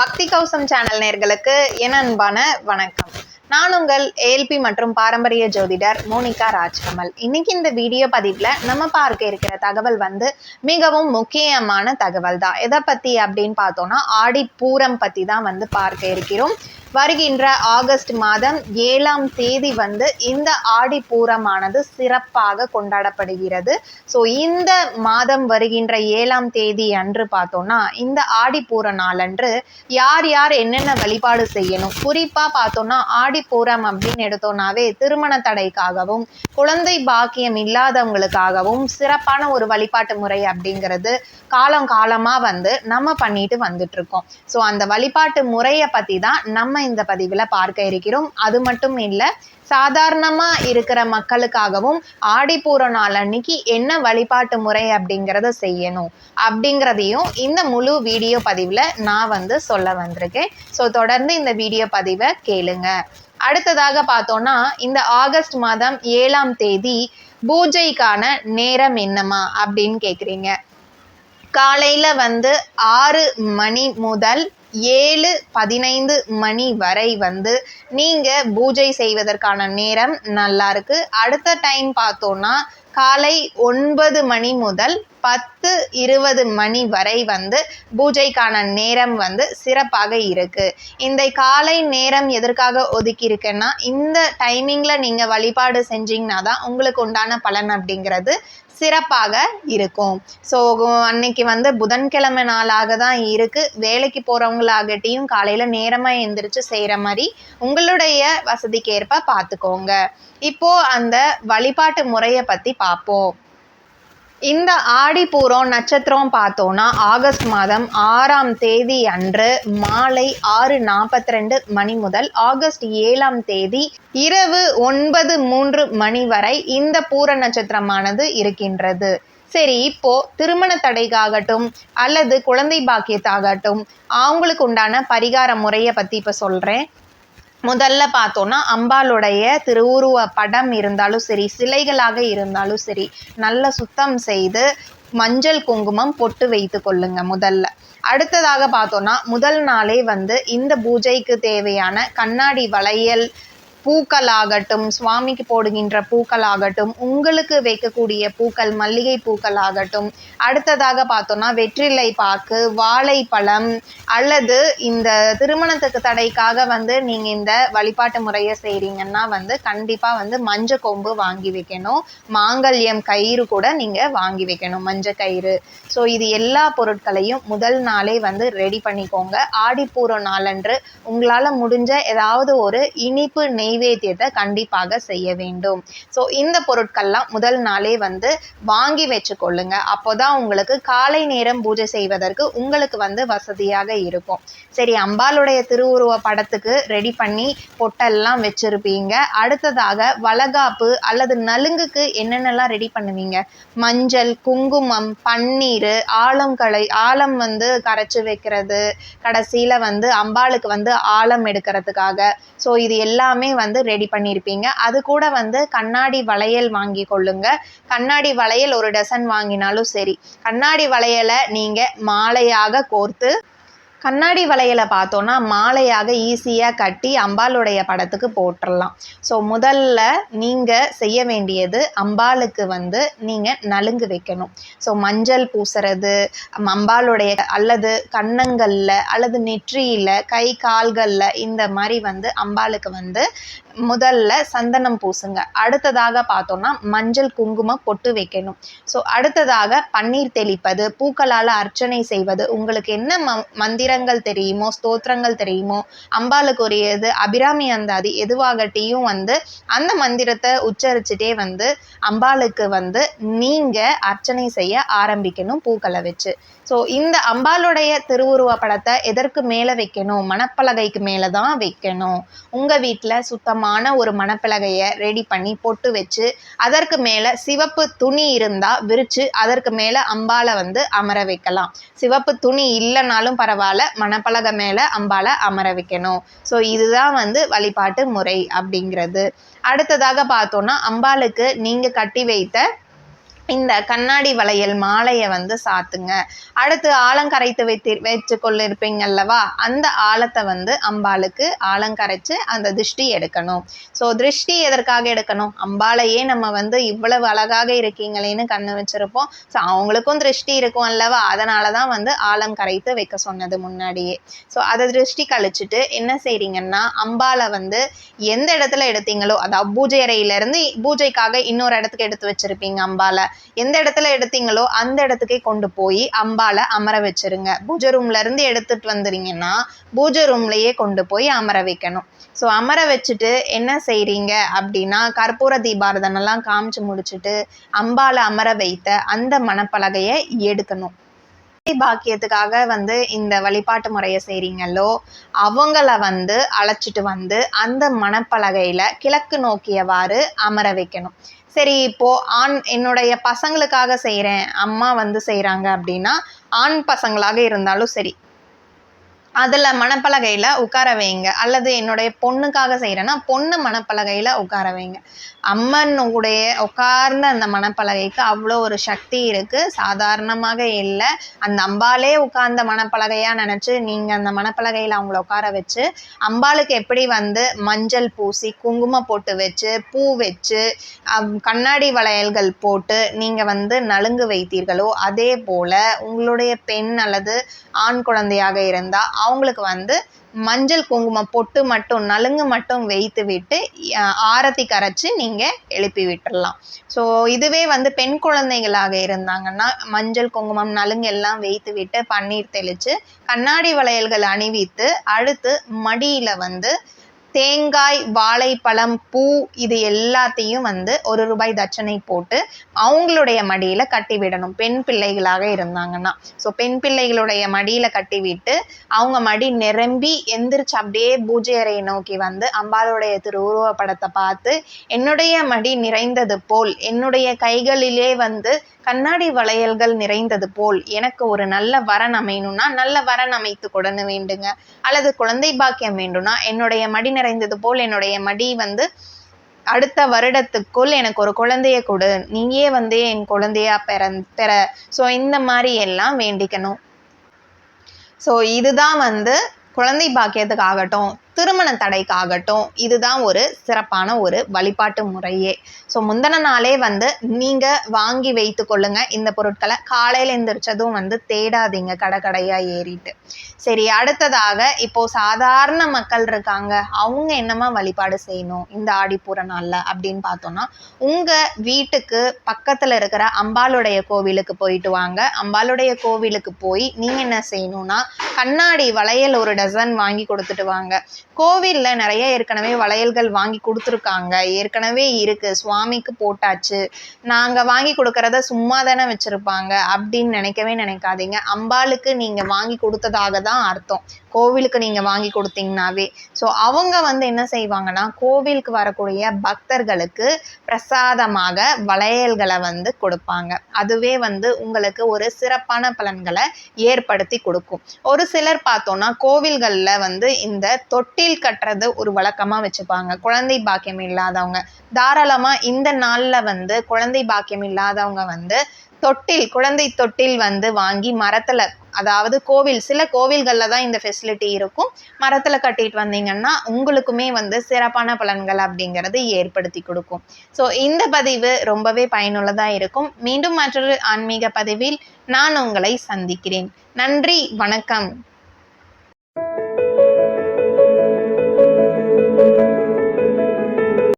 பக்தி கௌசம் சேனல் நேர்களுக்கு என் அன்பான வணக்கம். நான் உங்கள் ஏஎல்பி மற்றும் பாரம்பரிய ஜோதிடர் மோனிகா ராஜ்கமல். இன்னைக்கு இந்த வீடியோ பதிவில் நம்ம பார்க்க இருக்கிற தகவல் வந்து மிகவும் முக்கியமான தகவல் தான் எதை பற்றி அப்படின்னு பார்த்தோன்னா ஆடி பூரம் பற்றி தான் வந்து பார்க்க இருக்கிறோம். வருகின்ற ஆகஸ்ட் மாதம் ஏழாம் தேதி வந்து இந்த ஆடி பூரமானது சிறப்பாக கொண்டாடப்படுகிறது. ஸோ இந்த மாதம் வருகின்ற ஏழாம் தேதி அன்று பார்த்தோம்னா இந்த ஆடி பூர நாளன்று யார் யார் என்னென்ன வழிபாடு செய்யணும்? குறிப்பாக பார்த்தோம்னா ஆடி பூரம் அப்படின்னு எடுத்தோம்னாவே திருமண தடைக்காகவும் குழந்தை பாக்கியம் இல்லாதவங்களுக்காகவும் சிறப்பான ஒரு வழிபாட்டு முறை அப்படிங்கிறது காலம் காலமாக வந்து நம்ம பண்ணிட்டு வந்துட்டு இருக்கோம். ஸோ அந்த வழிபாட்டு முறையை பற்றி தான் நம்ம இந்த பதிவில் பார்க்க இருக்கிறோம். அது மட்டும் இல்லை சாதாரணமாக இருக்கிற மக்களுக்காகவும் ஆடிப்பூர நாள் அன்னைக்கு என்ன வழிபாட்டு முறை அப்படிங்கிறத செய்யணும். அப்படிங்கிறதையும் இந்த முழு வீடியோ பதிவில் நான் வந்து சொல்ல வந்திருக்கேன். ஸோ தொடர்ந்து இந்த வீடியோ பதிவை கேளுங்க. அடுத்ததாக பார்த்தோன்னா இந்த ஆகஸ்ட் மாதம் ஏழாம் தேதி பூஜைக்கான நேரம் என்னம்மா அப்படின்னு கேட்குறீங்க காலையில் வந்து ஆறு மணி முதல் ஏழு பதினைந்து மணி வரை வந்து நீங்கள் பூஜை செய்வதற்கான நேரம் நல்லாயிருக்கு அடுத்த டைம் பார்த்தோன்னா காலை ஒன்பது மணி முதல் பத்து இருபது மணி வரை வந்து பூஜைக்கான நேரம் வந்து சிறப்பாக இருக்கு. இந்த காலை நேரம் எதற்காக ஒதுக்கியிருக்கேன்னா இந்த டைமிங்கில் நீங்கள் வழிபாடு செஞ்சீங்கன்னா தான் உங்களுக்கு உண்டான பலன் அப்படிங்கிறது சிறப்பாக இருக்கும். ஸோ அன்னைக்கு வந்து புதன்கிழமை நாளாக தான் இருக்குது வேலைக்கு போகிறவங்களாகட்டியும் காலையில் நேரமாக எந்திரிச்சு செய்கிற மாதிரி உங்களுடைய வசதிக்கேற்ப பார்த்துக்கோங்க இப்போது அந்த வழிபாட்டு முறையை பற்றி பார்ப்போம். இந்த ஆடிப்பூரம் நட்சத்திரம் பார்த்தோன்னா ஆகஸ்ட் மாதம் ஆறாம் தேதி அன்று மாலை ஆறு நாற்பத்தி ரெண்டு மணி முதல் ஆகஸ்ட் ஏழாம் தேதி இரவு ஒன்பது மூன்று மணி வரை இந்த பூர நட்சத்திரமானது இருக்கின்றது. சரி இப்போ திருமண தடைக்காகட்டும் அல்லது குழந்தை பாக்கியத்தாகட்டும் அவங்களுக்கு உண்டான பரிகார முறையை பற்றி இப்போ சொல்கிறேன் முதல்ல பார்த்தோன்னா அம்பாளுடைய திருவுருவ படம் இருந்தாலும் சரி சிலைகளாக இருந்தாலும் சரி நல்ல சுத்தம் செய்து மஞ்சள் குங்குமம் பொட்டு வைத்து கொள்ளுங்க முதல்ல. அடுத்ததாக பார்த்தோன்னா முதல் நாளே வந்து இந்த பூஜைக்கு தேவையான கண்ணாடி வளையல் பூக்கள் ஆகட்டும் சுவாமிக்கு போடுகின்ற பூக்கள் ஆகட்டும் உங்களுக்கு வைக்கக்கூடிய பூக்கள் மல்லிகை பூக்கள் ஆகட்டும் அடுத்ததாக பார்த்தோன்னா வெற்றிலை பாக்கு வாழைப்பழம் அல்லது இந்த திருமணத்துக்கு தடைக்காக வந்து நீங்கள் இந்த வழிபாட்டு முறையை செய்கிறீங்கன்னா வந்து கண்டிப்பாக வந்து மஞ்சள் கொம்பு வாங்கி வைக்கணும். மாங்கல்யம் கயிறு கூட நீங்கள் வாங்கி வைக்கணும் மஞ்சள் கயிறு. ஸோ இது எல்லா பொருட்களையும் முதல் நாளே வந்து ரெடி பண்ணிக்கோங்க. ஆடிப்பூர நாளன்று உங்களால் முடிஞ்ச ஏதாவது ஒரு இனிப்பு நெய் நைவேத்தியத்தை கண்டிப்பாக செய்ய வேண்டும். ஸோ இந்த பொருட்கள்லாம் முதல் நாளே வந்து வாங்கி வச்சுக்கொள்ளுங்க. அப்போதான் உங்களுக்கு காலை நேரம் பூஜை செய்வதற்கு உங்களுக்கு வந்து வசதியாக இருக்கும். சரி அம்பாளுடைய திருவுருவ படத்துக்கு ரெடி பண்ணி பொட்டெல்லாம் வச்சுருப்பீங்க. அடுத்ததாக வளகாப்பு அல்லது நலுங்குக்கு என்னென்னலாம் ரெடி பண்ணுவீங்க? மஞ்சள் குங்குமம் பன்னீர் ஆலம்களை ஆலம் வந்து கரைச்சி வைக்கிறது. கடைசியில் வந்து அம்பாளுக்கு வந்து ஆலம் எடுக்கிறதுக்காக. ஸோ இது எல்லாமே வந்து ரெடி பண்ணியிருப்பீங்க அது கூட வந்து கண்ணாடி வளையல் வாங்கி கொள்ளுங்க. கண்ணாடி வளையல் ஒரு டசன் வாங்கினாலும் சரி. கண்ணாடி வளையலை நீங்கள் மாலையாக கோர்த்து கண்ணாடி வளையலை பார்த்தோன்னா மாலையாக ஈஸியாக கட்டி அம்பாளுடைய படத்துக்கு போட்டுடலாம் ஸோ முதல்ல நீங்கள் செய்ய வேண்டியது அம்பாளுக்கு வந்து நீங்கள் நலுங்கு வைக்கணும். ஸோ மஞ்சள் பூசுறது அம்பாளுடைய அல்லது கன்னங்களில் அல்லது நெற்றியில் கை கால்களில் இந்த மாதிரி வந்து அம்பாளுக்கு வந்து முதல்ல சந்தனம் பூசுங்க. அடுத்ததாக பார்த்தோன்னா மஞ்சள் குங்குமம் பொட்டு வைக்கணும். ஸோ அடுத்ததாக பன்னீர் தெளிப்பது பூக்களால் அர்ச்சனை செய்வது உங்களுக்கு என்ன ம மந்திர மந்திரங்கள் தெரியுமோ? ஸ்தோத்திரங்கள் தெரியுமோ? அம்பாளுக்கு உரியது அபிராமி அந்தாதி எதுவாகட்டியும் வந்து அந்த மந்திரத்தை உச்சரிச்சுட்டே வந்து அம்பாளுக்கு வந்து நீங்கள் அர்ச்சனை செய்ய ஆரம்பிக்கணும் பூக்களை வச்சு. ஸோ இந்த அம்பாளுடைய திருவுருவ படத்தை எதற்கு மேலே வைக்கணும்? மணப்பலகைக்கு மேலே தான் வைக்கணும். உங்கள் வீட்டில் சுத்தமான ஒரு மணப்பலகையை ரெடி பண்ணி பொட்டு வச்சு அதற்கு மேலே சிவப்பு துணி இருந்தால் விரித்து அதற்கு மேலே அம்பாலை வந்து அமர வைக்கலாம். சிவப்பு துணி இல்லைனாலும் பரவாயில்ல மணப்பலகை மேலே அம்பாலை அமர வைக்கணும். ஸோ இதுதான் வந்து வழிபாட்டு முறை அப்படிங்கிறது. அடுத்ததாக பார்த்தோன்னா அம்பாளுக்கு நீங்கள் கட்டி வைத்த இந்த கண்ணாடி வளையல் மாலையை வந்து சாத்துங்க. அடுத்து ஆலங்கரைத்து வைத்து வச்சு கொள்ளிருப்பீங்கல்லவா அந்த ஆழத்தை வந்து அம்பாளுக்கு ஆலங்கரைச்சு அந்த திருஷ்டி எடுக்கணும். ஸோ திருஷ்டி எதற்காக எடுக்கணும்? அம்பாளையே நம்ம வந்து இவ்வளவு அழகாக இருக்கீங்களேன்னு கண்ணு வச்சிருப்போம். ஸோ அவங்களுக்கும் திருஷ்டி இருக்கும் அல்லவா? அதனால தான் வந்து ஆலங்கரைத்து வைக்க சொன்னது முன்னாடியே. ஸோ அதை திருஷ்டி கழிச்சுட்டு என்ன செய்றீங்கன்னா அம்பாளை வந்து எந்த இடத்துல எடுத்தீங்களோ அதாவது பூஜை அறையிலேருந்து பூஜைக்காக இன்னொரு இடத்துக்கு எடுத்து வச்சிருப்பீங்க அம்பாளை. எந்த இடத்துல எடுத்தீங்களோ அந்த இடத்துக்கே கொண்டு போய் அம்பால அமர வச்சிருங்க. பூஜை ரூம்ல இருந்து எடுத்துட்டு வந்துறீங்கன்னா பூஜை ரூம்லயே கொண்டு போய் அமர வைக்கணும். ஸோ அமர வச்சுட்டு என்ன செய்கிறீங்க அப்படின்னா கற்பூர தீபாரதனெல்லாம் காமிச்சு முடிச்சுட்டு அம்பால அமர வைத்த அந்த மணப்பலகையை எடுக்கணும். பாக்கியத்துக்காக வந்து இந்த வழிபாட்டு முறையை செய்கிறீங்களோ அவங்கள வந்து அழைச்சிட்டு வந்து அந்த மணப்பலகையில் கிழக்கு நோக்கியவாறு அமர வைக்கணும். சரி இப்போ ஆண் என்னுடைய பசங்களுக்காக செய்கிறேன் அம்மா வந்து செய்கிறாங்க அப்படின்னா ஆண் பசங்களாக இருந்தாலும் சரி அதில் மணப்பலகையில் உட்கார வைங்க. அல்லது என்னுடைய பொண்ணுக்காக செய்கிறேன்னா பொண்ணு மணப்பலகையில் உட்கார வைங்க. அம்மன் உடைய உட்கார்ந்த அந்த மணப்பலகைக்கு அவ்வளோ ஒரு சக்தி இருக்குது சாதாரணமாக இல்லை. அந்த அம்பாலே உட்கார்ந்த மணப்பலகையாக நினச்சி நீங்கள் அந்த மணப்பலகையில் அவங்கள உட்கார வச்சு அம்பாளுக்கு எப்படி வந்து மஞ்சள் பூசி குங்குமம் போட்டு வச்சு பூ வச்சு கண்ணாடி வளையல்கள் போட்டு நீங்கள் வந்து நலுங்கு வைத்தீர்களோ அதே போல் உங்களுடைய பெண் அல்லது ஆண் குழந்தையாக இருந்தால் அவங்களுக்கு வந்து மஞ்சள் குங்குமம் பொட்டு மட்டும் நலுங்கு மட்டும் வைத்து விட்டு ஆரத்தி கரைச்சி நீங்கள் எழுப்பி விட்டுடலாம் ஸோ இதுவே வந்து பெண் குழந்தைகளாக இருந்தாங்கன்னா மஞ்சள் குங்குமம் நலுங்கு எல்லாம் வைத்து விட்டு பன்னீர் தெளித்து கண்ணாடி வளையல்கள் அணிவித்து அடுத்து மடியில் வந்து தேங்காய் வாழைப்பழம் பூ இது எல்லாத்தையும் வந்து ஒரு ரூபாய் தட்சணை போட்டு அவங்களுடைய மடியில் கட்டி விடணும் பெண் பிள்ளைகளாக இருந்தாங்கன்னா. ஸோ பெண் பிள்ளைகளுடைய மடியில் கட்டி விட்டு அவங்க மடி நிரம்பி எந்திரிச்சு அப்படியே பூஜை அறையை நோக்கி வந்து அம்பாளுடைய திருவுருவ படத்தை பார்த்து என்னுடைய மடி நிறைந்தது போல் என்னுடைய கைகளிலே வந்து கண்ணாடி வளையல்கள் நிறைந்தது போல் எனக்கு ஒரு நல்ல வரன் அமையணும்னா நல்ல வரன் அமைத்து கொடுன்னு வேண்டுங்க. அல்லது குழந்தை பாக்கியம் வேண்டும்னா என்னுடைய மடி நிறைந்தது போல் என்னுடைய மடி வந்து அடுத்த வருடத்துக்குள் எனக்கு ஒரு குழந்தைய கொடு. நீயே வந்து என் குழந்தையா பெற பெற. ஸோ இந்த மாதிரி எல்லாம் வேண்டிக்கணும். ஸோ இதுதான் வந்து குழந்தை பாக்கியத்துக்காகட்டும். திருமண தடைக்காகட்டும் இதுதான் ஒரு சிறப்பான ஒரு வழிபாட்டு முறையே. ஸோ முந்தின நாளே வந்து நீங்கள் வாங்கி வைத்து கொள்ளுங்க. இந்த பொருட்களை காலையில் எந்திரிச்சதும் வந்து தேடாதீங்க கடை கடையாக ஏறிட்டு. சரி அடுத்ததாக இப்போ சாதாரண மக்கள் இருக்காங்க. அவங்க என்னமா வழிபாடு செய்யணும் இந்த ஆடிப்பூர நாளில் அப்படின்னு பார்த்தோன்னா உங்கள் வீட்டுக்கு பக்கத்தில் இருக்கிற அம்பாளுடைய கோவிலுக்கு போயிட்டு வாங்க. அம்பாளுடைய கோவிலுக்கு போய் நீங்கள் என்ன செய்யணும்னா கண்ணாடி வளையல் ஒரு டசன் வாங்கி கொடுத்துட்டு வாங்க. கோவிலில் நிறைய ஏற்கனவே வளையல்கள் வாங்கி கொடுத்துருக்காங்க. ஏற்கனவே இருக்கு. சுவாமிக்கு போட்டாச்சு. நாங்கள் வாங்கி கொடுக்கறத சும்மா தானே வச்சுருப்பாங்க. அப்படின்னு நினைக்கவே நினைக்காதீங்க. அம்பாளுக்கு நீங்கள் வாங்கி கொடுத்ததாக தான் அர்த்தம். கோவிலுக்கு நீங்கள் வாங்கி கொடுத்தீங்கனாவே ஸோ அவங்க வந்து என்ன செய்வாங்கன்னா கோவிலுக்கு வரக்கூடிய பக்தர்களுக்கு பிரசாதமாக வளையல்களை வந்து கொடுப்பாங்க. அதுவே வந்து உங்களுக்கு ஒரு சிறப்பான பலன்களை ஏற்படுத்தி கொடுக்கும். ஒரு சிலர் பார்த்தோன்னா கோவில்களில் வந்து இந்த தொட்டில் கட்டுறது ஒரு வழக்கமாக வச்சுப்பாங்க. குழந்தை பாக்கியம் இல்லாதவங்க. தாராளமாக இந்த நாளில் வந்து குழந்தை பாக்கியம் இல்லாதவங்க வந்து தொட்டில் குழந்தை தொட்டில் வந்து வாங்கி மரத்தில் அதாவது கோவில் சில கோவில்களில் தான் இந்த ஃபெசிலிட்டி இருக்கும். மரத்தில் கட்டிட்டு வந்தீங்கன்னா உங்களுக்குமே வந்து சிறப்பான பலன்கள் அப்படிங்கிறது ஏற்படுத்தி கொடுக்கும். ஸோ இந்த பதிவு ரொம்பவே பயனுள்ளதாக இருக்கும். மீண்டும் மற்றொரு ஆன்மீக பதிவில் நான் உங்களை சந்திக்கிறேன். நன்றி வணக்கம்.